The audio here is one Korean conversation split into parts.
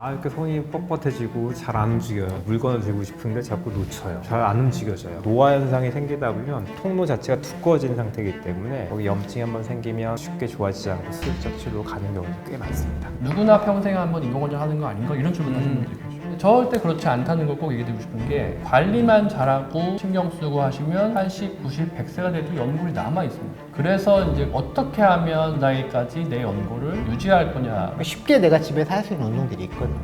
아 이렇게 손이 뻣뻣해지고 잘 안 움직여요. 물건을 들고 싶은데 자꾸 놓쳐요. 잘 안 움직여져요. 노화 현상이 생기다 보면 통로 자체가 두꺼워진 상태이기 때문에 거기 염증이 한번 생기면 쉽게 좋아지지 않고 슬쩍 치료로 가는 경우도 꽤 많습니다. 누구나 평생에 한번 인공관절 하는 거 아닌가 이런 질문 하시는 분들이 계시죠. 절대 그렇지 않다는 걸 꼭 얘기드리고 싶은 게 관리만 잘하고 신경 쓰고 하시면 80, 90, 100세가 돼도 연골이 남아 있습니다. 그래서 이제 어떻게 하면 나이까지 내 연골을 유지할 거냐. 쉽게 내가 집에서 할 수 있는 운동들이 있거든요.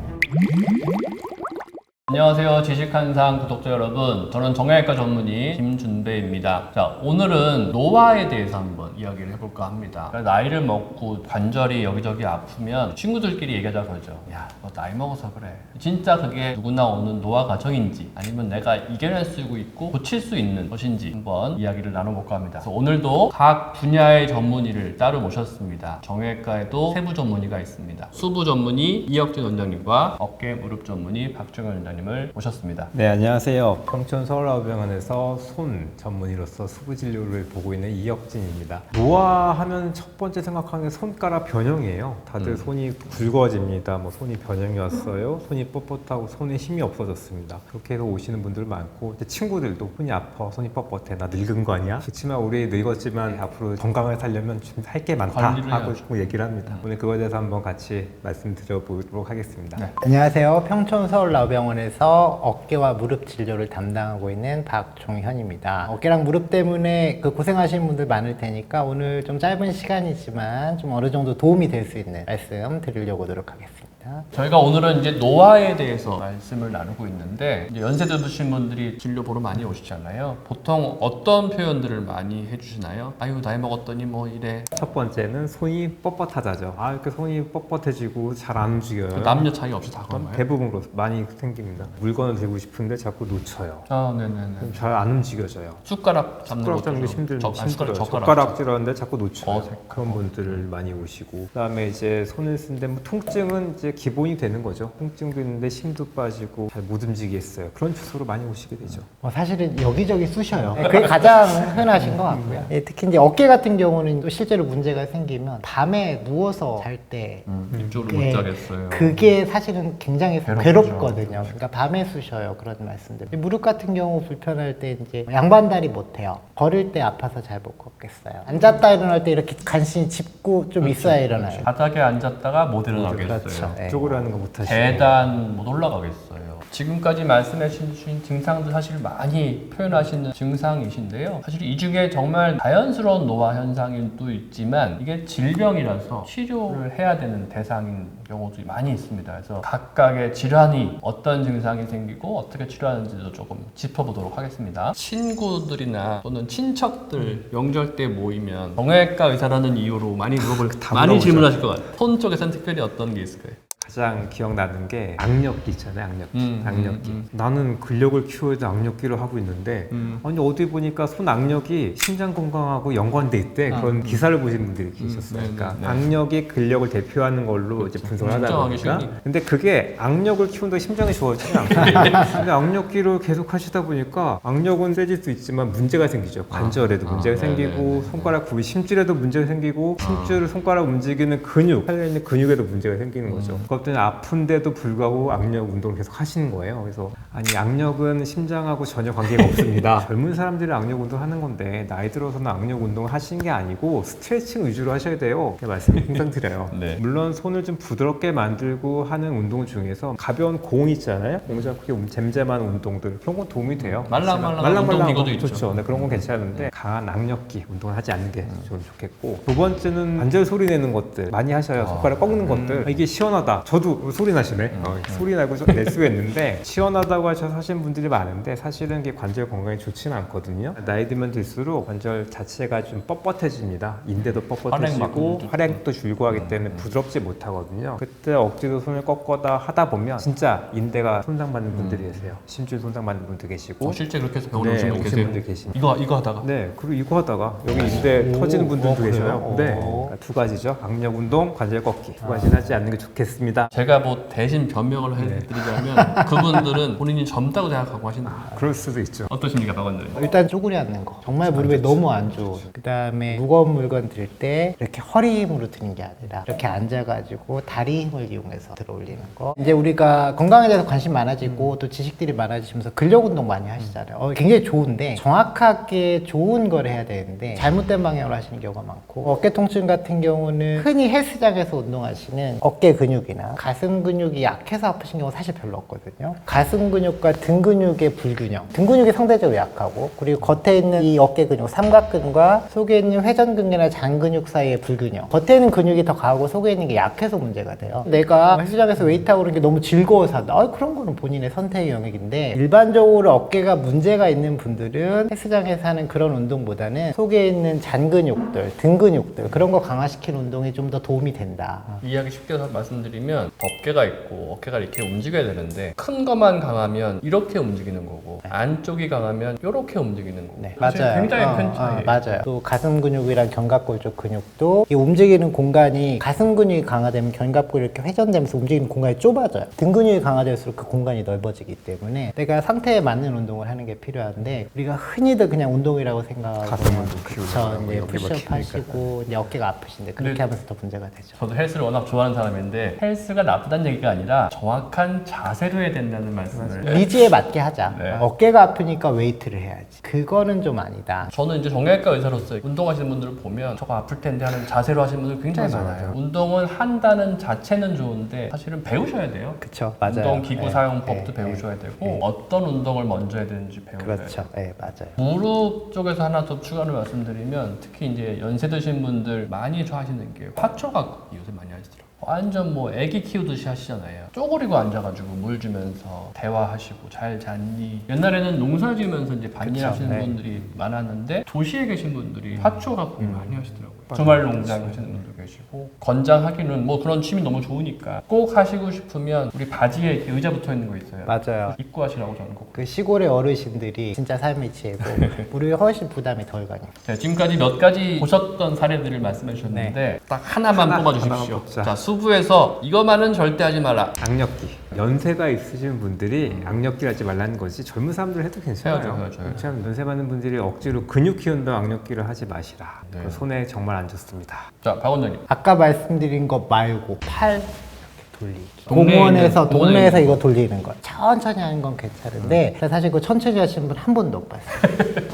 안녕하세요. 지식한상 구독자 여러분. 저는 정형외과 전문의 김준배입니다. 자, 오늘은 노화에 대해서 한번 이야기를 해볼까 합니다. 그러니까 나이를 먹고 관절이 여기저기 아프면 친구들끼리 얘기하자 그러죠. 야, 너 나이 먹어서 그래. 진짜 그게 누구나 오는 노화 과정인지 아니면 내가 이겨낼 수 있고 고칠 수 있는 것인지 한번 이야기를 나눠볼까 합니다. 그래서 오늘도 각 분야의 전문의를 따로 모셨습니다. 정형외과에도 세부 전문의가 있습니다. 수부 전문의 이혁진 원장님과 어깨 무릎 전문의 박정현 원장님 을 모셨습니다. 네 안녕하세요. 평촌 서울아병원에서 손 전문의로서 수부 진료를 보고 있는 이혁진입니다. 노화 하면 첫 번째 생각하는 게 손가락 변형이에요. 다들 음. 손이 굵어집니다. 뭐 손이 변형이 왔어요. 손이 뻣뻣하고 손에 힘이 없어졌습니다. 그렇게 해서 오시는 분들 많고 친구들도 손이 아파, 손이 뻣뻣해, 나 늙은 거 아니야? 그렇지만 우리 늙었지만 앞으로 건강을 살려면 좀할게 많다 하고 해야죠. 싶고 얘기를 합니다. 오늘 그거에 대해서 한번 같이 말씀드려보도록 하겠습니다. 네. 안녕하세요. 평촌 서울나병원에 서 어깨와 무릎 진료를 담당하고 있는 박종현입니다. 어깨랑 무릎 때문에 그 고생하시는 분들 많을 테니까 오늘 좀 짧은 시간이지만 좀 어느 정도 도움이 될 수 있는 말씀 드리려고 노력하겠습니다. 저희가 오늘은 이제 노화에 대해서 말씀을 나누고 있는데 연세 드신 분들이 진료 보러 많이 오시잖아요. 보통 어떤 표현들을 많이 해주시나요? 아유 나이 먹었더니 뭐 이래. 첫 번째는 손이 뻣뻣하다죠. 아 이렇게 손이 뻣뻣해지고 잘 안 움직여요. 그 남녀 차이 없이 다 그런 그건 거예요? 대부분 그렇 많이 생깁니다. 물건을 들고 싶은데 자꾸 놓쳐요. 아 네네네. 잘 안 움직여져요. 숟가락 잡는 숟가락 잡는 게 좀- 힘들, 저- 아, 힘들어요. 숟가락 젓가락, 젓가락. 쥐었는데 자꾸 놓쳐요. 어색하고. 그런 분들을 많이 오시고 그다음에 이제 손을 쓰는데 뭐 통증은 이제 기본이 되는 거죠. 통증도 있는데 힘도 빠지고 잘 못 움직이겠어요. 그런 주소로 많이 오시게 되죠. 뭐 사실은 여기저기 쑤셔요. 네, 그게 가장 흔하신 것 같고요. 예, 특히 이제 어깨 같은 경우는 또 실제로 문제가 생기면 밤에 누워서 잘때 음, 이쪽으로 예, 못 자겠어요. 그게 사실은 굉장히 괴롭죠. 괴롭거든요. 그러니까 밤에 쑤셔요. 그런 말씀들. 무릎 같은 경우 불편할 때 이제 양반다리 못 해요. 걸을 때 아파서 잘 못 걷겠어요. 앉았다 일어날 때 이렇게 간신히 짚고 좀 있어야 일어나요. 바닥에 앉았다가 못 일어나겠어요. 그렇죠. 네. 쪽으로 하는 거 못 하시고 계단 못 올라가겠어요. 지금까지 말씀해 주신 증상들 사실 많이 표현하시는 증상이신데요. 사실 이 중에 정말 자연스러운 노화 현상도 있지만 이게 질병이라서 치료를 해야 되는 대상인 경우도 많이 있습니다. 그래서 각각의 질환이 어떤 증상이 생기고 어떻게 치료하는지도 조금 짚어보도록 하겠습니다. 친구들이나 또는 친척들 명절 때 모이면 정형외과 의사라는 이유로 많이 물어볼 다 많이. 질문하실 것 같아요. 손 쪽에서는 특별히 어떤 게 있을까요? 가장 기억나는 게 악력기 있잖아요. 악력기. 음, 악력기. 음, 나는 근력을 키워야 악력기를 하고 있는데 음. 아니 어디 보니까 손 악력이 심장 건강하고 연관돼 있대 아, 그런 음. 기사를 보신 분들이 계셨어요. 네, 그러니까 네, 네. 악력이 근력을 대표하는 걸로 이제 분석을 하다 보니까. 근데 그게 악력을 키운다고 심장이 좋아지지 않거든요. 근데 악력기를 계속 하시다 보니까 악력은 세질 수 있지만 문제가 생기죠. 관절에도 아, 문제가 아, 생기고 네, 네, 네. 손가락 부위 심줄에도 문제가 생기고 심줄 손가락 움직이는 근육 살려 있는 근육에도 문제가 생기는 거죠. 음. 때문에 아픈데도 불구하고 악력 운동을 계속 하시는 거예요. 그래서 아니 악력은 심장하고 전혀 관계가 없습니다. 젊은 사람들이 악력 운동 하는 건데 나이 들어서는 악력 운동을 하시는 게 아니고 스트레칭 위주로 하셔야 돼요. 이렇게 말씀을 항상 드려요. 네. 물론 손을 좀 부드럽게 만들고 하는 운동 중에서 가벼운 공 있잖아요. 공작하게 움- 잼잼한 운동들 그런 건 도움이 돼요. 말랑말랑한 운동 기구도 있죠. 좋죠. 네, 그런 건 괜찮은데 강한 악력기 운동을 하지 않는 게좀 좋겠고 두 번째는 관절 소리 내는 것들 많이 하셔요. 아. 손가락 꺾는 것들 아, 이게 시원하다. 저도 소리 나시네. 어, 소리 나고 수가 있는데 시원하다고 하셔서 하시는 분들이 많은데 사실은 이게 관절 건강에 좋지는 않거든요. 나이 들면 들수록 관절 자체가 좀 뻣뻣해집니다. 인대도 활액 막 뻣뻣해지고 좀- 활액도 줄고 하기 때문에 부드럽지 못하거든요. 그때 억지로 손을 꺾거나 하다 보면 진짜 인대가 손상받는 분들이 계세요. 심줄 손상받는 분도 계시고 어, 실제 그렇게 해서 병원에 네, 오신 분 오신 계세요? 분들 계십니다. 이거 이거 하다가 네, 그리고 이거 하다가 여기 인대 오, 터지는 분들도 어? 계셔요. 네, 오. 그러니까 두 가지죠. 악력 운동, 관절 꺾기 아. 두 가지는 하지 않는 게 좋겠습니다. 좋습니다. 제가 뭐 대신 변명을 네. 해드리자면 그분들은 본인이 젊다고 생각하고 하시는 거예요. 그럴 수도 있죠. 어떠십니까, 박원장님? 일단 쪼그리 앉는 거 정말 무릎에 너무 안 좋은 그 다음에 무거운 물건 들 때 이렇게 허리 힘으로 드는 게 아니라 이렇게 앉아가지고 다리 힘을 이용해서 들어 올리는 거 이제 우리가 건강에 대해서 관심 많아지고 또 지식들이 많아지면서 근력 운동 많이 하시잖아요 어, 굉장히 좋은데 정확하게 좋은 걸 해야 되는데 잘못된 방향으로 하시는 경우가 많고 어깨 통증 같은 경우는 흔히 헬스장에서 운동하시는 어깨 근육이나 가슴 근육이 약해서 아프신 경우 사실 별로 없거든요. 가슴 근육과 등 근육의 불균형. 등 근육이 상대적으로 약하고 그리고 겉에 있는 이 어깨 근육 삼각근과 속에 있는 회전근개나 장근육 사이의 불균형. 겉에 있는 근육이 더 강하고 속에 있는 게 약해서 문제가 돼요. 내가 헬스장에서 웨이트하고 그런 게 너무 즐거워서 한다. 아, 그런 거는 본인의 선택의 영역인데 일반적으로 어깨가 문제가 있는 분들은 헬스장에서 하는 그런 운동보다는 속에 있는 잔근육들 등 근육들 그런 거 강화시키는 운동이 좀 더 도움이 된다. 이야기 쉽게 말씀드리면 어깨가 있고 어깨가 이렇게 움직여야 되는데 큰 것만 강하면 이렇게 움직이는 거고 안쪽이 강하면 이렇게 움직이는 거고 네, 사실 맞아요. 굉장히 어, 큰 어, 차이. 맞아요. 또 가슴 근육이랑 견갑골 쪽 근육도 이 움직이는 공간이 가슴 근육이 강화되면 견갑골이 이렇게 회전되면서 움직이는 공간이 좁아져요. 등 근육이 강화될수록 그 공간이 넓어지기 때문에 내가 상태에 맞는 운동을 하는 게 필요한데 우리가 흔히들 그냥 운동이라고 생각하고 가슴 운동 그쵸, 키우려고 이제 어깨 푸시업. 하시고 이제 어깨가 아프신데 그렇게 네. 하면서 더 문제가 되죠. 저도 헬스를 워낙 좋아하는 사람인데 헬스 가 나쁘다는 얘기가 아니라 정확한 자세로 해야 된다는 말씀을 니즈에 맞게 하자. 네. 어깨가 아프니까 웨이트를 해야지. 그거는 좀 아니다. 저는 이제 정형외과 의사로서 운동하시는 분들을 보면 저거 아플 텐데 하는 자세로 하시는 분들 굉장히 맞아요, 많아요. 맞아요. 운동은 한다는 자체는 좋은데 사실은 배우셔야 돼요. 그쵸, 맞아요. 운동 기구 네, 사용법도 네, 배우셔야 네, 되고 네. 어떤 운동을 먼저 해야 되는지 배우셔야 돼요. 그렇죠. 네, 맞아요. 무릎 쪽에서 하나 더 추가로 말씀드리면 특히 이제 연세 드신 분들 많이 좋아하시는 게 화초각 요새 많이 하시더라고요. 완전 뭐 애기 키우듯이 하시잖아요. 쪼그리고 앉아가지고 물 주면서 대화하시고 잘 잤니? 옛날에는 농사 지으면서 이제 그쵸, 반일하시는 네. 분들이 많았는데 도시에 계신 분들이 화초각 음. 많이 하시더라고요. 주말 농장 하시는 분도 계시고 권장하기는 뭐 그런 취미 너무 좋으니까 꼭 하시고 싶으면 우리 바지에 이렇게 의자 붙어 있는 거 있어요. 맞아요. 입고 하시라고 저는 꼭. 그 시골의 어르신들이 진짜 삶의 지혜고 무릎에 훨씬 부담이 덜 가니까. 자, 지금까지 몇 가지 보셨던 사례들을 말씀해 주셨는데 딱 하나만 하나, 뽑아주십시오. 하나만 뽑자. 자, 수부에서 이거만은 절대 하지 마라. 악력기. 연세가 있으신 분들이 악력기를 하지 말라는 거지 젊은 사람들 해도 괜찮아요. 해야죠, 해야죠. 참 연세 많은 분들이 억지로 근육 키운다고 악력기를 하지 마시라. 네. 그거 손에 정말 안 좋습니다. 자, 박 원장님. 아까 말씀드린 것 말고 팔 이렇게 돌리기. 동네에 공원에서 있는- 동네에 동네에서 이거 돌리는 거. 천천히 하는 건 괜찮은데 사실 그거 천천히 하시는 분 한 번도 못 봤어요.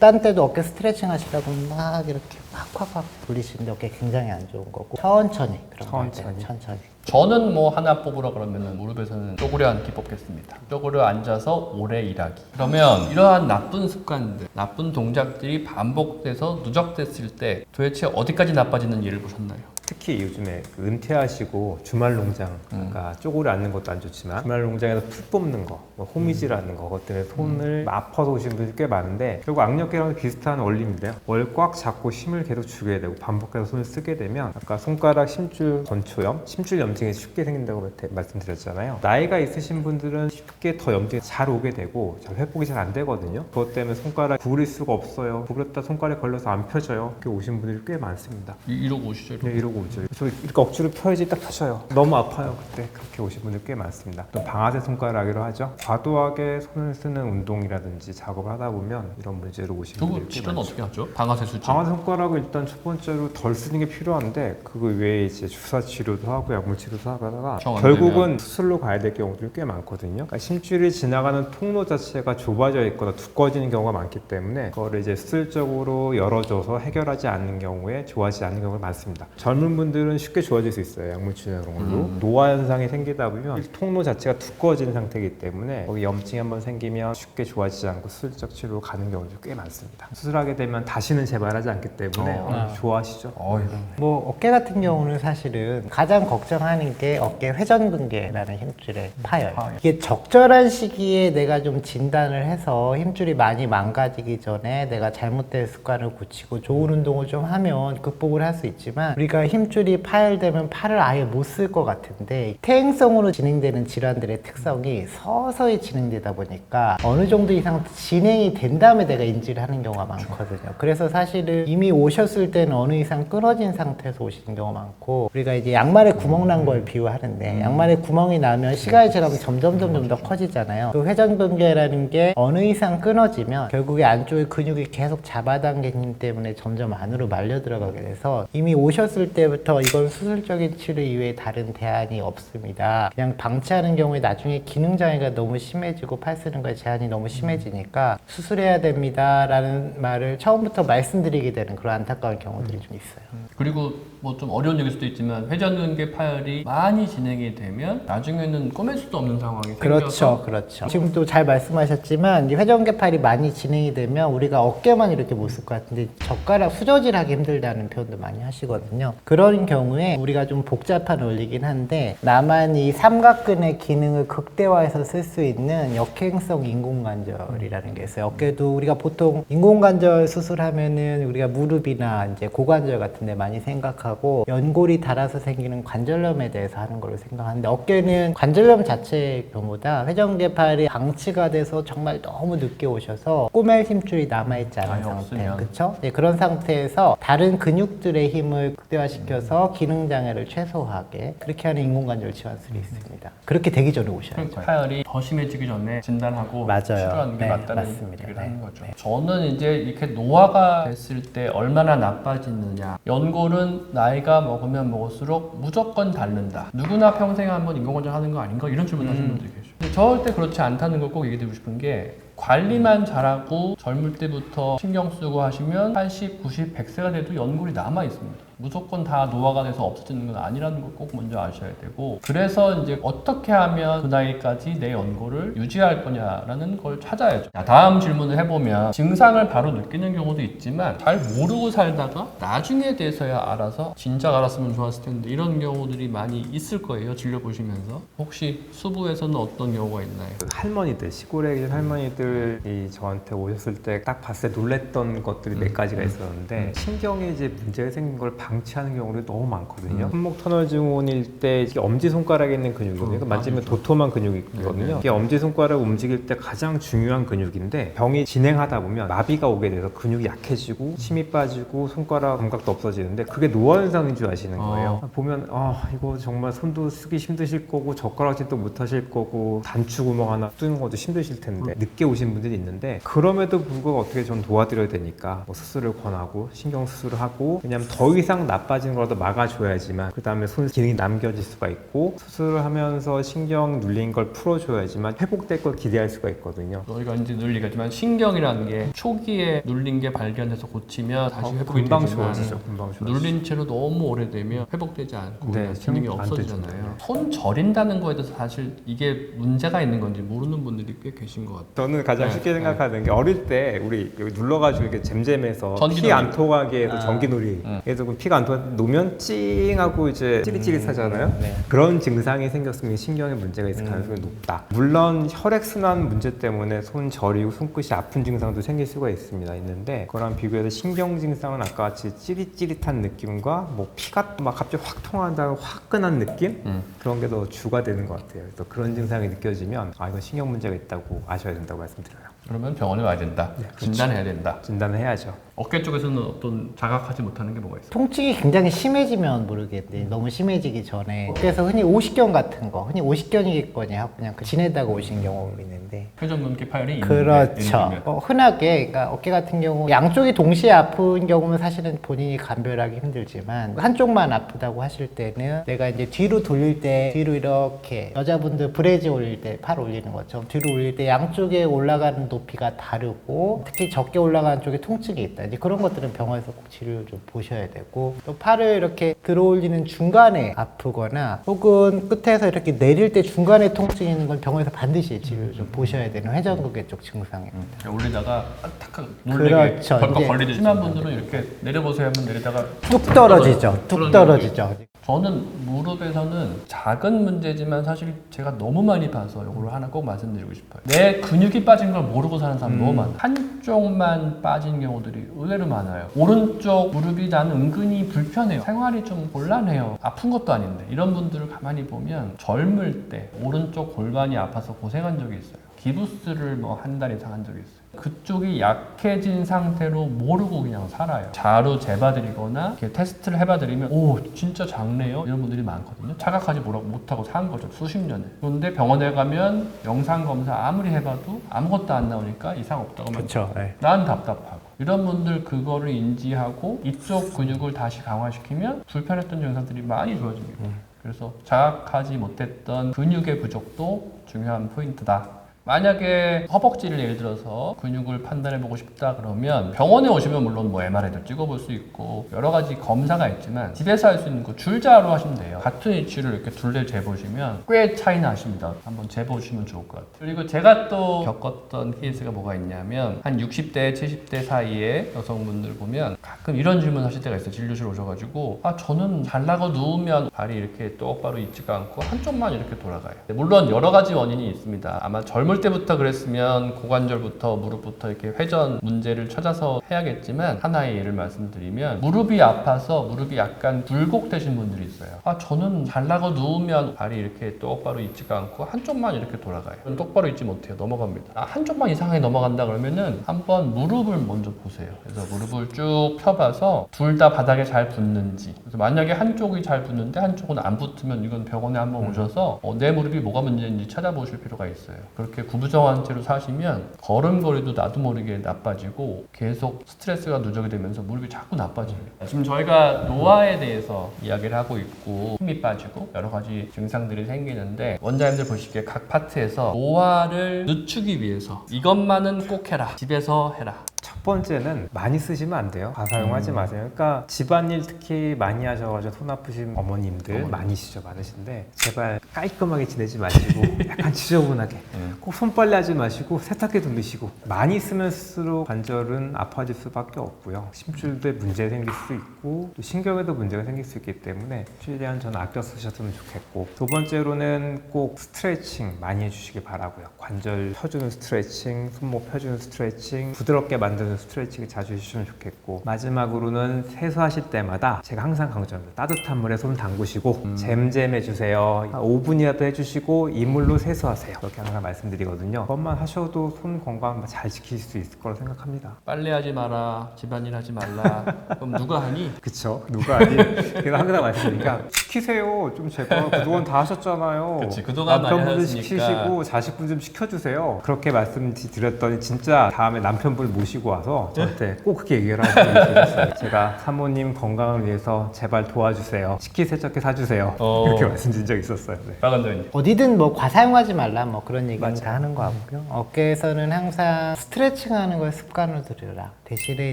딴 때도 어깨 스트레칭 하시라고 막 이렇게 팍팍팍 돌리시는데 어깨 굉장히 안 좋은 거고 천천히 그런. 천천히 천천히 저는 뭐 하나 뽑으라 그러면은 무릎에서는 쪼그려 앉기 뽑겠습니다. 쪼그려 앉아서 오래 일하기. 그러면 이러한 나쁜 습관들, 나쁜 동작들이 반복돼서 누적됐을 때 도대체 어디까지 나빠지는 예를 보셨나요? 특히 요즘에 그 은퇴하시고 주말 농장, 그러니까 쪼그려 앉는 것도 안 좋지만 주말 농장에서 풀 뽑는 거, 뭐 호미질 하는 거, 그것 때문에 손을 아파서 오신 분들이 꽤 많은데 결국 악력계랑 비슷한 원리인데요. 뭘꽉 잡고 힘을 계속 주게 되고 반복해서 손을 쓰게 되면 아까 손가락 심줄 건초염, 심줄 염증이 쉽게 생긴다고 말- 말씀드렸잖아요. 나이가 있으신 분들은 쉽게 더 염증이 잘 오게 되고 잘 회복이 잘 안 되거든요. 그것 때문에 손가락 구부릴 수가 없어요. 구부렸다 손가락에 걸려서 안 펴져요. 이렇게 오신 분들이 꽤 많습니다. 이- 이러고 오시죠. 이러고. 네, 이러고 오죠. 저 이렇게 억지로 펴야지 딱 펴져요. 너무 아파요. 그때 그렇게 오신 분들 꽤 많습니다. 또 방아쇠 손가락이라고 하죠. 과도하게 손을 쓰는 운동이라든지 작업을 하다 보면 이런 문제로 오신 그거 분들이 꽤 치료는 많죠. 어떻게 하죠? 방아쇠 수치. 방아쇠 손가락을 일단 첫 번째로 덜 쓰는 게 필요한데 그거 외에 이제 주사 치료도 하고 약물 치료도 하다가 정안 결국은 수술로 가야 될 경우들이 꽤 많거든요. 그러니까 심줄이 지나가는 통로 자체가 좁아져 있거나 두꺼워지는 경우가 많기 때문에 그거를 이제 수술적으로 열어줘서 해결하지 않는 경우에 좋아지지 않는 경우가 많습니다. 젊은 분들은 쉽게 좋아질 수 있어요. 약물 치료 그런 걸로 음. 노화 현상이 생기다 보면 통로 자체가 두꺼워지는 상태이기 때문에 거기 염증이 한번 생기면 쉽게 좋아지지 않고 수술적 치료로 가는 경우도 꽤 많습니다. 수술하게 되면 다시는 재발하지 않기 때문에 어. 어, 좋아하시죠. 어이. 뭐 어깨 같은 경우는 사실은 가장 걱정하는 게 어깨 회전근개라는 힘줄의 파열. 파열. 이게 적절한 시기에 내가 좀 진단을 해서 힘줄이 많이 망가지기 전에 내가 잘못된 습관을 고치고 좋은 운동을 좀 하면 극복을 할 수 있지만 우리가 힘줄이 파열되면 팔을 아예 못 쓸 것 같은데 퇴행성으로 진행되는 질환들의 특성이 서서히 진행되다 보니까 어느 정도 이상 진행이 된 다음에 내가 인지를 하는 경우가 많거든요. 그래서 사실은 이미 오셨을 때는 어느 이상 끊어진 상태에서 오시는 경우가 많고 우리가 이제 양말에 구멍 난 걸 비유하는데 양말에 구멍이 나면 시간이 지나면 점점 점점 더 커지잖아요. 그 회전근개라는 게 어느 이상 끊어지면 결국에 안쪽에 근육이 계속 잡아당기는 힘 때문에 점점 안으로 말려 들어가게 돼서 이미 오셨을 때 부터 이건 수술적인 치료 이외에 다른 대안이 없습니다. 그냥 방치하는 경우에 나중에 기능 장애가 너무 심해지고 팔 쓰는 거에 제한이 너무 심해지니까 수술해야 됩니다라는 말을 처음부터 말씀드리게 되는 그런 안타까운 경우들이 좀 있어요. 그리고 뭐 좀 어려운 얘기일 수도 있지만 회전근개 파열이 많이 진행이 되면 나중에는 꼬맬 수도 없는 상황이 생겨서 그렇죠, 그렇죠. 지금 또잘 말씀하셨지만 이 회전개팔이 많이 진행이 되면 우리가 어깨만 이렇게 못 쓸 것 같은데 젓가락 수저질하기 힘들다는 표현도 많이 하시거든요. 그런 경우에 우리가 좀 복잡한 원리긴 한데 나만 이 삼각근의 기능을 극대화해서 쓸 수 있는 역행성 인공관절이라는 게 있어요. 어깨도 우리가 보통 인공관절 수술하면은 우리가 무릎이나 이제 고관절 같은 데 많이 생각하고 연골이 닳아서 생기는 관절염에 대해서 하는 걸로 생각하는데 어깨는 관절염 자체의 경우다 회전개팔이 방치가 돼서 정말 너무 늦게 오셔서 꼬맬 힘줄이 남아있지 않은 상태. 그렇죠? 네, 그런 상태에서 다른 근육들의 힘을 극대화시켜서 기능 장애를 최소화하게 그렇게 하는 인공관절 치환술이 있습니다. 그렇게 되기 전에 오셔야 돼요. 파열이 더 심해지기 전에 진단하고 맞아요. 치료하는 게 네, 맞다는 맞습니다. 얘기를 네, 하는 거죠. 네. 저는 이제 이렇게 노화가 됐을 때 얼마나 나빠지느냐. 연 골은 나이가 먹으면 먹을수록 무조건 닳는다. 누구나 평생에 한번 인공관절 하는 거 아닌가? 이런 질문 하시는 분들이 계셔. 근데 절대 그렇지 않다는 걸 꼭 얘기드리고 싶은 게 관리만 잘하고 젊을 때부터 신경 쓰고 하시면 80, 90, 100세가 돼도 연골이 남아 있습니다. 무조건 다 노화가 돼서 없어지는 건 아니라는 걸 꼭 먼저 아셔야 되고 그래서 이제 어떻게 하면 그 나이까지 내 연골을 유지할 거냐라는 걸 찾아야죠. 자, 다음 질문을 해보면 증상을 바로 느끼는 경우도 있지만 잘 모르고 살다가 나중에 돼서야 알아서 진작 알았으면 좋았을 텐데 이런 경우들이 많이 있을 거예요. 진료 보시면서 혹시 수부에서는 어떤 경우가 있나요? 그 할머니들 시골에 계신 할머니들 이 저한테 오셨을 때 딱 봤을 때 놀랬던 것들이 몇 가지가 있었는데 신경에 이제 문제가 생긴 걸 방치하는 경우도 너무 많거든요. 손목 터널 증후군일 때 엄지 손가락에 있는 근육이거든요. 그러니까 만지면 도톰한 근육이 있거든요. 이게 엄지 손가락 움직일 때 가장 중요한 근육인데 병이 진행하다 보면 마비가 오게 돼서 근육이 약해지고 힘이 빠지고 손가락 감각도 없어지는데 그게 노화 현상인 줄 아시는 거예요. 보면 아 이거 정말 손도 쓰기 힘드실 거고 젓가락질도 못 하실 거고 단추 구멍 하나 뚫는 것도 힘드실 텐데 늦게 오신 분들이 있는데 그럼에도 불구하고 어떻게 좀 도와드려야 되니까 뭐 수술을 권하고 신경 수술을 하고 왜냐면 더 이상 나빠지는 거라도 막아줘야지만 그 다음에 손 기능이 남겨질 수가 있고 수술을 하면서 신경 눌린 걸 풀어줘야지만 회복될 걸 기대할 수가 있거든요. 저희가 이제 늘 얘기하지만 신경이라는 게 초기에 눌린 게 발견돼서 고치면 다시 회복이 어, 금방 되지만 좋아지죠. 금방 좋아지죠. 눌린 채로 너무 오래되면 회복되지 않고 네, 기능이 안 없어지잖아요. 되죠. 손 저린다는 거에 대해서 사실 이게 문제가 있는 건지 모르는 분들이 꽤 계신 것 같아요. 저는 가장 네, 쉽게 생각하는 게 어릴 때 우리 여기 눌러가지고 이렇게 잼잼해서 전기놀이. 피안 통하게 해서 아. 전기놀이 응. 그래서 그 피가 안 통하 놓으면 찡하고 이제 찌릿찌릿하잖아요 네. 그런 증상이 생겼으면 신경에 문제가 있을 가능성이 높다 물론 혈액순환 문제 때문에 손 저리고 손끝이 아픈 증상도 생길 수가 있습니다 있는데 그거랑 비교해서 신경 증상은 아까 같이 찌릿찌릿한 느낌과 뭐 피가 막 갑자기 확 통한다고 화끈한 느낌 음. 그런 게 더 주가 되는 것 같아요 그래서 그런 증상이 느껴지면 아 이건 신경 문제가 있다고 아셔야 된다고 말씀 드려요 그러면 병원에 와야 된다. 네, 그렇죠. 진단해야 된다. 진단을 해야죠. 어깨 쪽에서는 어떤 자각하지 못하는 게 뭐가 있어요? 통증이 굉장히 심해지면 모르겠는데 너무 심해지기 전에 그래서 흔히 오십견 같은 거 흔히 오십견이겠거니 하고 그냥 그 지내다가 오신 경우가 있는데 회전근개 파열이 있는데, 그렇죠. 들면. 어, 흔하게 그러니까 어깨 같은 경우 양쪽이 동시에 아픈 경우는 사실은 본인이 감별하기 힘들지만 한쪽만 아프다고 하실 때는 내가 이제 뒤로 돌릴 때 뒤로 이렇게 여자분들 브래지 올릴 때 팔 올리는 것처럼 뒤로 올릴 때 양쪽에 올라가는 높이가 다르고 특히 적게 올라가는 쪽에 통증이 있다. 이제 그런 것들은 병원에서 꼭 치료를 좀 보셔야 되고 또 팔을 이렇게 들어 올리는 중간에 아프거나 혹은 끝에서 이렇게 내릴 때 중간에 통증이 있는 건 병원에서 반드시 치료를 좀 보셔야 되는 회전근개 쪽 증상입니다. 그냥 올리다가 탁탁 놀래게 그렇죠. 벌컥 이제- 걸리듯이 심한 분들은 이렇게 내려보세요 하면 내리다가 뚝 떨어지죠. 뚝 떨어지죠. 저는 무릎에서는 작은 문제지만 사실 제가 너무 많이 봐서 이걸 하나 꼭 말씀드리고 싶어요. 내 근육이 빠진 걸 모르고 사는 사람 너무 많아요. 한쪽만 빠진 경우들이 의외로 많아요. 오른쪽 무릎이 나는 은근히 불편해요. 생활이 좀 곤란해요. 아픈 것도 아닌데 이런 분들을 가만히 보면 젊을 때 오른쪽 골반이 아파서 고생한 적이 있어요. 기부스를 뭐 한 달 이상 한 적이 있어요. 그쪽이 약해진 상태로 모르고 그냥 살아요. 자로 재봐드리거나 이렇게 테스트를 해봐드리면 오 진짜 작네요 이런 분들이 많거든요. 자각하지 뭐라고 못하고 산 거죠 수십 년을. 그런데 병원에 가면 영상 검사 아무리 해봐도 아무것도 안 나오니까 이상 없다고 만 그렇죠. 네. 난 답답하고 이런 분들 그거를 인지하고 이쪽 근육을 다시 강화시키면 불편했던 증상들이 많이 좋아집니다. 그래서 자각하지 못했던 근육의 부족도 중요한 포인트다. 만약에 허벅지를 예를 들어서 근육을 판단해 보고 싶다 그러면 병원에 오시면 물론 뭐 MRI도 찍어볼 수 있고 여러 가지 검사가 있지만 집에서 할 수 있는 거 줄자로 하시면 돼요. 같은 위치를 이렇게 둘레 재보시면 꽤 차이 나십니다. 한번 재보시면 좋을 것 같아요. 그리고 제가 또 겪었던 케이스가 뭐가 있냐면 한 60대, 70대 사이에 여성분들 보면 가끔 이런 질문 하실 때가 있어요. 진료실 오셔가지고 아 저는 잘라고 누우면 발이 이렇게 똑바로 있지가 않고 한쪽만 이렇게 돌아가요. 물론 여러 가지 원인이 있습니다. 아마 젊을 때부터 그랬으면 고관절부터 무릎부터 이렇게 회전 문제를 찾아서 해야겠지만 하나의 예를 말씀드리면 무릎이 아파서 무릎이 약간 굴곡되신 분들이 있어요. 아 저는 잘라고 누우면 발이 이렇게 똑바로 있지가 않고 한쪽만 이렇게 돌아가요. 똑바로 있지 못해요. 넘어갑니다. 아, 한쪽만 이상하게 넘어간다 그러면은 한번 무릎을 먼저 보세요. 그래서 무릎을 쭉 펴봐서 둘 다 바닥에 잘 붙는지. 그래서 만약에 한쪽이 잘 붙는데 한쪽은 안 붙으면 이건 병원에 한번 오셔서 어, 내 무릎이 뭐가 문제인지 찾아보실 필요가 있어요. 그렇게 구부정한 채로 사시면 걸음걸이도 나도 모르게 나빠지고 계속 스트레스가 누적이 되면서 무릎이 자꾸 나빠져요. 지금 저희가 노화에 대해서 이야기를 하고 있고 힘이 빠지고 여러 가지 증상들이 생기는데 원장님들 보시기에 각 파트에서 노화를 늦추기 위해서 이것만은 꼭 해라. 집에서 해라. 첫 번째는 많이 쓰시면 안 돼요. 과사용하지 마세요. 그러니까 집안일 특히 많이 하셔가지고 손 아프신 어머님들 어머님. 많이시죠, 많으신데 제발 깔끔하게 지내지 마시고 약간 지저분하게 음. 꼭 손빨래 하지 마시고 세탁기도 넣으시고 많이 쓰면 쓸수록 관절은 아파질 수밖에 없고요. 심줄도 문제 생길 수 있고 또 신경에도 문제가 생길 수 있기 때문에 최대한 저는 아껴 쓰셨으면 좋겠고 두 번째로는 꼭 스트레칭 많이 해주시기 바라고요. 관절 펴주는 스트레칭, 손목 펴주는 스트레칭, 부드럽게 만 드는 스트레칭을 자주 해주시면 좋겠고 마지막으로는 세수하실 때마다 제가 항상 강조합니다. 따뜻한 물에 손 담그시고 잼잼 해주세요. 한 5분이라도 해주시고 이물로 세수하세요. 그렇게 항상 말씀드리거든요. 그것만 하셔도 손 건강 잘 지킬 수 있을 거라 생각합니다. 빨래하지 마라. 집안일 하지 말라. 그럼 누가 하니? 그쵸? 누가 아니? 제가 항상 말씀드리니까 시키세요. 좀 제가 그동안 다 하셨잖아요. 그치, 그동안 많이 남편분들 하셨으니까. 시키시고 자식분 좀 시켜주세요. 그렇게 말씀드렸더니 진짜 다음에 남편분을 모시고 와서 저한테 꼭 그렇게 얘기를 하시고 제가 사모님 건강을 위해서 제발 도와주세요. 식기 세척기 사주세요. 어. 이렇게 말씀드린 적이 있었어요. 네. 박. 어디든 뭐 과사용하지 말라 뭐 그런 얘기는. 다 하는 것 같고요. 어깨에서는 항상 스트레칭 하는 걸 습관으로 들여라. 대신에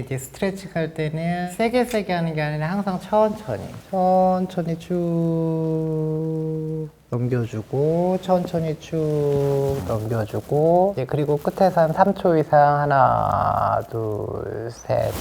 이제 스트레칭 할 때는 세게 세게 하는 게 아니라 항상 천천히 천천히 쭉 Oh. 넘겨주고 천천히 쭉 넘겨주고 이제 그리고 끝에서 한 3초 이상 하나 둘셋.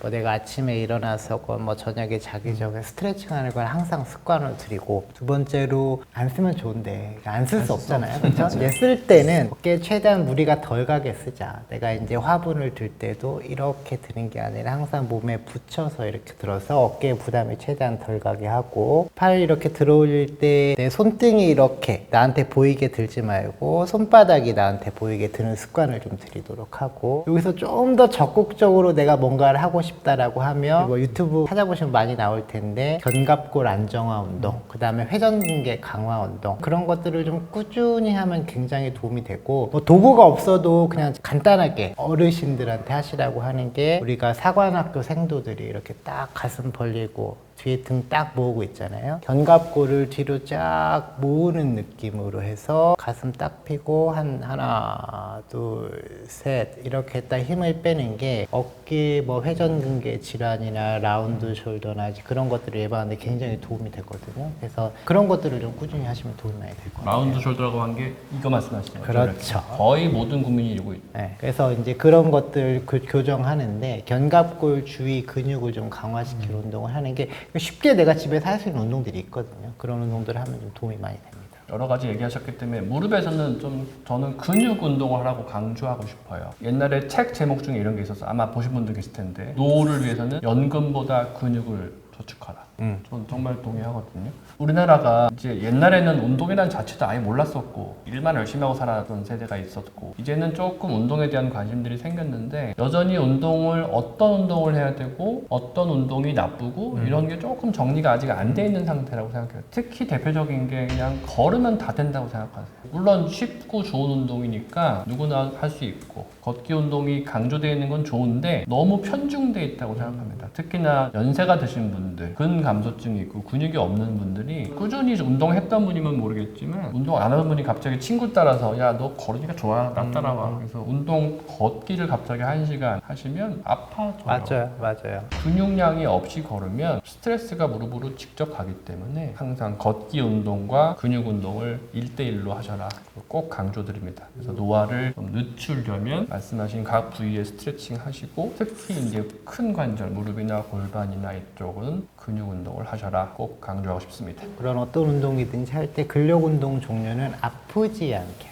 뭐 내가 아침에 일어나서건 뭐 저녁에 자기 전에 스트레칭 하는 걸 항상 습관으로 들이고 두 번째로 안 쓰면 좋은데 안 쓸 수 없잖아요. 그렇죠? 이제 쓸 때는 어깨에 최대한 무리가 덜 가게 쓰자. 내가 이제 화분을 들 때도 이렇게 드는 게 아니라 항상 몸에 붙여서 이렇게 들어서 어깨에 부담이 최대한 덜 가게 하고 팔 이렇게 들어올릴 때 내 손등 이 이렇게 나한테 보이게 들지 말고 손바닥이 나한테 보이게 드는 습관을 좀 들이도록 하고 여기서 좀 더 적극적으로 내가 뭔가를 하고 싶다라고 하면 뭐 유튜브 찾아보시면 많이 나올 텐데 견갑골 안정화 운동 그 다음에 회전근개 강화 운동 그런 것들을 좀 꾸준히 하면 굉장히 도움이 되고 뭐 도구가 없어도 그냥 간단하게 어르신들한테 하시라고 하는 게 우리가 사관학교 생도들이 이렇게 딱 가슴 벌리고 뒤에 등 딱 모으고 있잖아요. 견갑골을 뒤로 쫙 모으는 느낌으로 해서 가슴 딱 펴고 한 하나, 둘, 셋 이렇게 딱 힘을 빼는 게 어깨 뭐 회전근개 질환이나 라운드 숄더나 그런 것들을 예방하는 데 굉장히 도움이 되거든요. 그래서 그런 것들을 좀 꾸준히 하시면 도움이 많이 될것 같아요. 라운드 숄더라고 한 게 이거 말씀하시죠? 그렇죠. 거의 모든 국민이 이러고 있 네, 그래서 이제 그런 것들 그 교정하는데 견갑골 주위 근육을 좀 강화시킬 운동을 하는 게 쉽게 내가 집에서 할 수 있는 운동들이 있거든요. 그런 운동들을 하면 좀 도움이 많이 됩니다. 여러 가지 얘기하셨기 때문에 무릎에서는 좀 저는 근육 운동을 하라고 강조하고 싶어요. 옛날에 책 제목 중에 이런 게 있었어. 아마 보신 분들 계실 텐데 노후를 위해서는 연금보다 근육을 저축하라. 음. 전 정말 동의하거든요. 우리나라가 이제 옛날에는 운동이라는 자체도 아예 몰랐었고 일만 열심히 하고 살았던 세대가 있었고 이제는 조금 운동에 대한 관심들이 생겼는데 여전히 운동을 어떤 운동을 해야 되고 어떤 운동이 나쁘고 이런 게 조금 정리가 아직 안 돼 있는 상태라고 생각해요. 특히 대표적인 게 그냥 걸으면 다 된다고 생각하세요. 물론 쉽고 좋은 운동이니까 누구나 할 수 있고 걷기 운동이 강조되어 있는 건 좋은데 너무 편중돼 있다고 생각합니다. 특히나 연세가 드신 분들, 근감소증이 있고 근육이 없는 분들이 꾸준히 운동했던 분이면 모르겠지만 운동 안 하는 분이 갑자기 친구 따라서 야 너 걸으니까 좋아 나 따라와 그래서 운동 걷기를 갑자기 한 시간 하시면 아파져요. 맞아요, 맞아요. 근육량이 없이 걸으면 스트레스가 무릎으로 직접 가기 때문에 항상 걷기 운동과 근육 운동을 1대1로 하셔라. 꼭 강조드립니다. 그래서 노화를 좀 늦추려면 말씀하신 각 부위에 스트레칭 하시고 특히 이제 큰 관절, 무릎이나 골반이나 이쪽은 근육 운동을 하셔라. 꼭 강조하고 싶습니다. 그런 어떤 운동이든지 할 때 근력 운동 종류는 아프지 않게.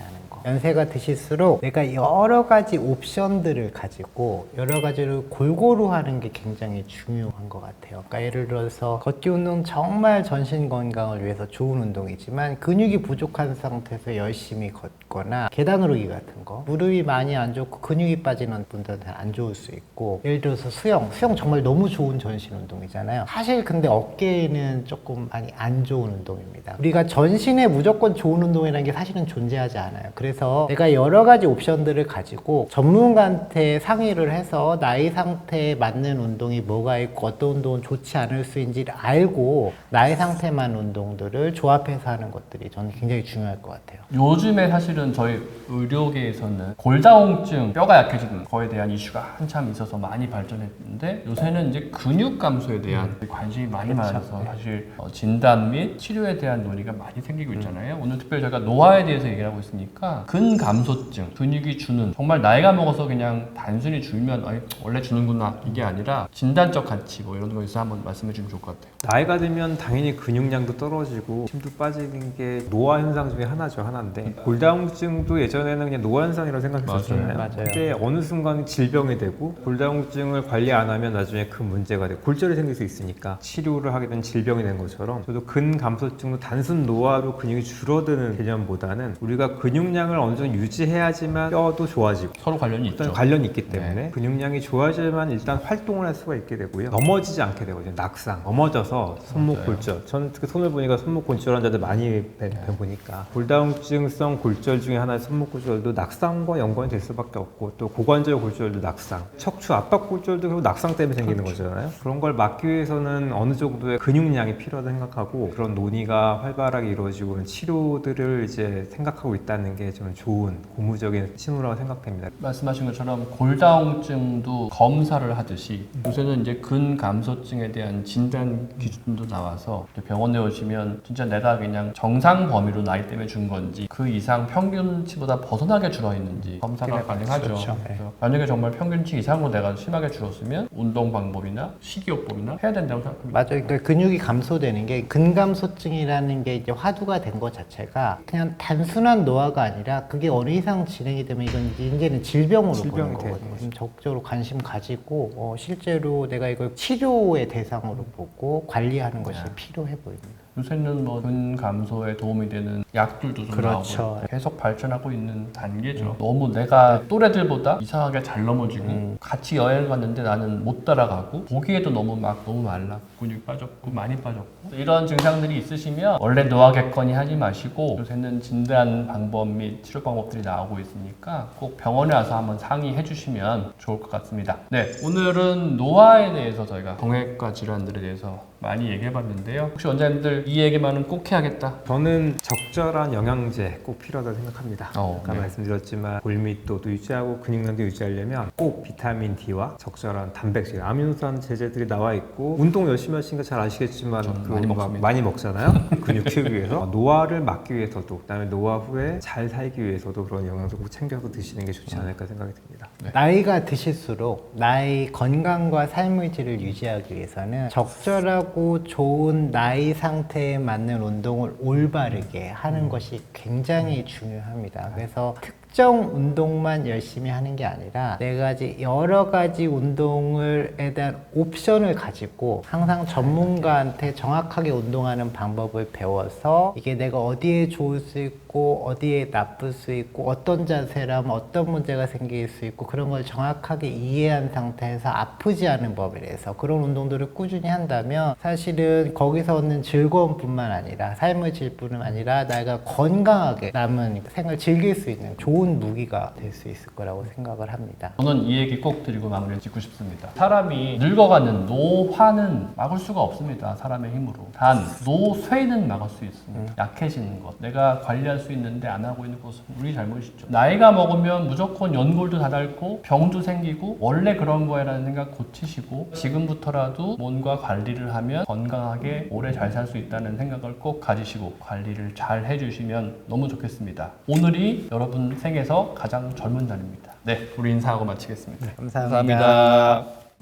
연세가 드실수록 내가 여러 가지 옵션들을 가지고 여러 가지를 골고루 하는 게 굉장히 중요한 것 같아요. 그러니까 예를 들어서 걷기 운동 정말 전신 건강을 위해서 좋은 운동이지만 근육이 부족한 상태에서 열심히 걷거나 계단 오르기 같은 거 무릎이 많이 안 좋고 근육이 빠지는 분들한테 안 좋을 수 있고 예를 들어서 수영 수영 정말 너무 좋은 전신 운동이잖아요. 사실 근데 어깨에는 조금 많이 안 좋은 운동입니다. 우리가 전신에 무조건 좋은 운동이라는 게 사실은 존재하지 않아요. 그래서 내가 여러 가지 옵션들을 가지고 전문가한테 상의를 해서 나이 상태에 맞는 운동이 뭐가 있고 어떤 운동은 좋지 않을 수인지를 알고 나의 상태만 운동들을 조합해서 하는 것들이 저는 굉장히 중요할 것 같아요. 요즘에 사실은 저희 의료계에서는 골다공증, 뼈가 약해지는 거에 대한 이슈가 한참 있어서 많이 발전했는데 요새는 이제 근육 감소에 대한 관심이 많이 많아서 사실 어, 진단 및 치료에 대한 논의가 많이 생기고 있잖아요. 오늘 특별히 저희가 노화에 대해서 얘기를 하고 있으니까 근감소증, 근육이 주는 정말 나이가 먹어서 그냥 단순히 줄면 아이, 원래 주는구나 이게 아니라 진단적 가치 뭐 이런 거에서 한번 말씀해 주면 좋을 것 같아요. 나이가 들면 당연히 근육량도 떨어지고 힘도 빠지는 게 노화 현상 중에 하나죠 하나인데 골다공증도 예전에는 그냥 노화 현상이라고 생각했었잖아요. 맞아요. 근데 어느 순간 질병이 되고 골다공증을 관리 안 하면 나중에 큰 문제가 되고 골절이 생길 수 있으니까 치료를 하게 된 질병이 된 것처럼 저도 근감소증도 단순 노화로 근육이 줄어드는 개념보다는 우리가 근육량 을 어느 정도 유지해야지만 뼈도 좋아지고 서로 관련이 있죠. 관련이 있기 때문에 근육량이 좋아져야만 일단 활동을 할 수가 있게 되고요. 넘어지지 않게 되거든요. 낙상. 넘어져서 손목 맞아요. 골절. 저는 특히 손을 보니까 손목 골절 환자들 많이 뵈, 보니까 골다공증성 골절 중에 하나의 손목 골절도 낙상과 연관이 될 수밖에 없고 또 고관절 골절도 낙상, 척추 압박 골절도 결국 낙상 때문에 생기는 거잖아요. 그런 걸 막기 위해서는 어느 정도의 근육량이 필요하다 생각하고 그런 논의가 활발하게 이루어지고 있는 치료들을 이제 생각하고 있다는 게 저는 좋은 고무적인 신호라고 생각됩니다. 말씀하신 것처럼 골다공증도 검사를 하듯이 요새는 이제 근감소증에 대한 진단 기준도 나와서 병원에 오시면 진짜 내가 그냥 정상 범위로 나이 때문에 준 건지 그 이상 평균치보다 벗어나게 줄어 있는지 검사가 가능하죠. 그렇죠. 그래서 만약에 정말 평균치 이상으로 내가 심하게 줄었으면 운동 방법이나 식이요법이나 해야 된다고 생각합니다. 맞아요. 그러니까 근육이 감소되는 게 근감소증이라는 게 이제 화두가 된 것 자체가 그냥 단순한 노화가 아니라 그게 어느 이상 진행이 되면 이건 이제 이제는 질병으로 질병이 보는 거거든요. 좀 적극적으로 관심 가지고 어, 실제로 내가 이걸 치료의 대상으로 보고 관리하는 것이 필요해 보입니다. 요새는 뭐 근 감소에 도움이 되는 약들도 좀 그렇죠. 나오고 계속 발전하고 있는 단계죠. 너무 내가 또래들보다 이상하게 잘 넘어지고 같이 여행 갔는데 나는 못 따라가고 보기에도 너무 막 너무 말라 근육 빠졌고 많이 빠졌고 이런 증상들이 있으시면 원래 노화겠거니 하지 마시고 요새는 진단 방법 및 치료 방법들이 나오고 있으니까 꼭 병원에 와서 한번 상의해 주시면 좋을 것 같습니다. 네, 오늘은 노화에 대해서 저희가 정형외과 질환들에 대해서 많이 얘기해 봤는데요. 혹시 원장님들 이 얘기만은 꼭 해야겠다. 저는 적절한 영양제 꼭 필요하다고 생각합니다. 어, 아까 네. 말씀드렸지만 골밀도도 유지하고 근육량도 유지하려면 꼭 비타민 D와 적절한 단백질, 아미노산 제제들이 나와 있고 운동 열심히 하시니까 잘 아시겠지만 그거 많이. 많이 먹잖아요. 근육 키우기 위해서 노화를 막기 위해서도 그다음에 노화 후에 잘 살기 위해서도 그런 영양소 꼭 챙겨서 드시는 게 좋지 않을까 생각이 듭니다. 네. 나이가 드실수록 나의 건강과 삶의 질을 유지하기 위해서는 적절하고 편 하고 좋은 나이 상태에 맞는 운동을 올바르게 하는 것이 굉장히 중요합니다. 그래서 특정 운동만 열심히 하는 게 아니라 네 가지 여러 가지 운동을에 대한 옵션을 가지고 항상 전문가한테 정확하게 운동하는 방법을 배워서 이게 내가 어디에 좋을 수 있고 어디에 나쁠 수 있고 어떤 자세라면 어떤 문제가 생길 수 있고 그런 걸 정확하게 이해한 상태에서 아프지 않은 대해서 그런 운동들을 꾸준히 한다면 사실은 거기서 얻는 즐거움뿐만 아니라 삶의 질뿐만 아니라 내가 건강하게 남은 생을 즐길 수 있는 좋은 무기가 될 수 있을 거라고 생각을 합니다. 저는 이 얘기 꼭 드리고 마무리를 짓고 싶습니다. 사람이 늙어가는 노화는 막을 수가 없습니다. 사람의 힘으로. 단 노쇠는 막을 수 있습니다. 약해지는 것. 내가 관리할 수 있는데 안 하고 있는 것은 우리 잘못이죠. 나이가 먹으면 무조건 연골도 다 닳고 병도 생기고 원래 그런 거야라는 생각 고치시고 지금부터라도 뭔가 관리를 하면 건강하게 오래 잘 살 수 있다는 생각을 꼭 가지시고 관리를 잘 해주시면 너무 좋겠습니다. 오늘이 여러분 생 에서 가장 젊은 날입니다. 네, 우리 인사하고 마치겠습니다. 감사합니다.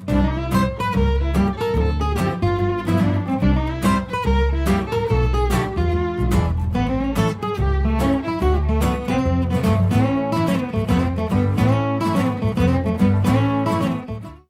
감사합니다.